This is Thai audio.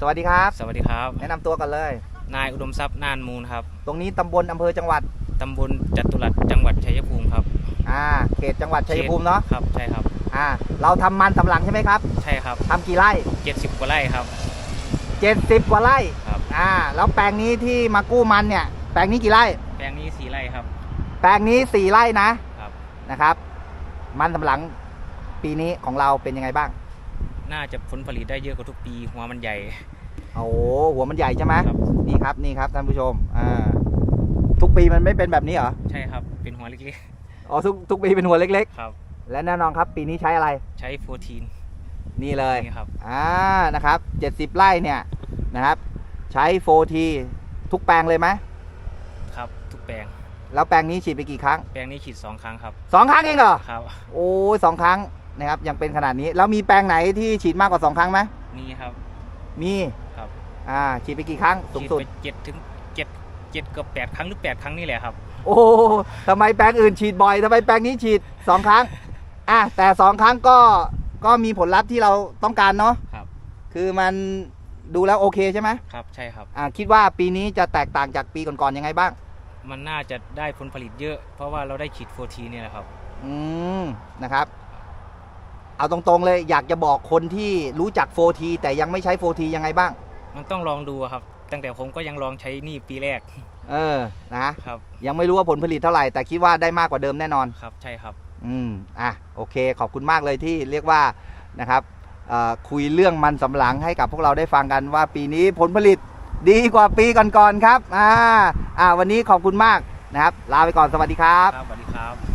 สวัสดีครับ สวัสดีครับ แนะนำตัวกันเลย นายอุดมทรัพย์นานมูลครับ ตรงนี้ตำบลอำเภอจังหวัด ตำบลจตุรัสจังหวัดชัยภูมิครับอ่า เขตจังหวัดชัยภูมิเนาะ ครับ ใช่ครับ อ่า เราทำมันสำปะหลังใช่ไหมครับใช่ครับทำกี่ไร่70กว่าไร่ครับ 70 กว่าไร่ ครับ อ่า แล้วแปลงนี้ที่มากู้มันเนี่ย แปลงนี้กี่ไร่ แปลงนี้สี่ไร่ครับ แปลงนี้ 4 ไร่นะครับ นะครับ มันสำปะหลังปีนี้ของเราเป็นยังไงบ้าง น่าจะผลผลิตได้เยอะกว่าทุกปี หัวมันใหญ่ โอ้โหหัวมันใหญ่ใช่ไหมครับ นี่ครับนี่ครับท่านผู้ชมอ่าทุกปีมันไม่เป็นแบบนี้เหรอใช่ครับ เป็นหัวเล็กอ๋อทุกทุกปีเป็นหัวเล็กๆครับ ๆ และแน่นอนครับ ปีนี้ใช้อะไรใช้โฟทีนนี่เลย นี่ครับ อ่า นะครับ 70 ไร่เนี่ยนะครับ ใช้ 4T ทุกแปลงเลยไหม ครับ ทุกแปลง แล้วแปลงนี้ฉีดไปกี่ครั้ง แปลงนี้ฉีดสองครั้งครับ สองครั้งเองเหรอ ครับ โอ้ยสองครั้ง นะครับยังเป็นขนาดนี้ แล้วมีแปลงไหนที่ฉีดมากกว่า 2 ครั้งไหมนี่ครับ มีครับอ่าฉีดไปกี่ครั้งสูงฉีดสุดไปเจ็ดถึงเจ็ดเจ็ดเกือบแปดครั้งหรือแปดครั้งนี่แหละครับ โอ้ทำไมแปลงอื่นฉีดบ่อยทำไมแปลงนี้ฉีด 2 ครั้งอะแต่2ครั้งก็ก็มีผลลัพธ์ที่เราต้องการเนาะครับ คือมันดูแล้วโอเคใช่ไหมครับใช่ครับอ่าคิดว่าปีนี้จะแตกต่างจากปีก่อนๆยังไงบ้าง มันน่าจะได้ผลผลิตเยอะ เพราะว่าเราได้ฉีดโฟทีนี่แหละครับ อืมนะครับ เอาตรงๆเลยอยากจะบอกคนที่รู้จัก 4T แต่ยังไม่ใช้ 4T ยังไงบ้าง มันต้องลองดูอะครับ ตั้งแต่ผมก็ยังลองใช้นี่ปีแรกเออนะ ครับยังไม่รู้ว่าผลผลิตเท่าไหร่ แต่คิดว่าได้มากกว่าเดิมแน่นอน ครับใช่ครับ อืมอะโอเค ขอบคุณมากเลยที่เรียกว่านะครับเอ่อคุยเรื่องมันสำปะหลังให้กับพวกเราได้ฟังกันว่าปีนี้ผลผลิตดีกว่าปีก่อนๆครับอ่าอ่าวันนี้ขอบคุณมากนะครับ ลาไปก่อนสวัสดีครับ ครับสวัสดีครับ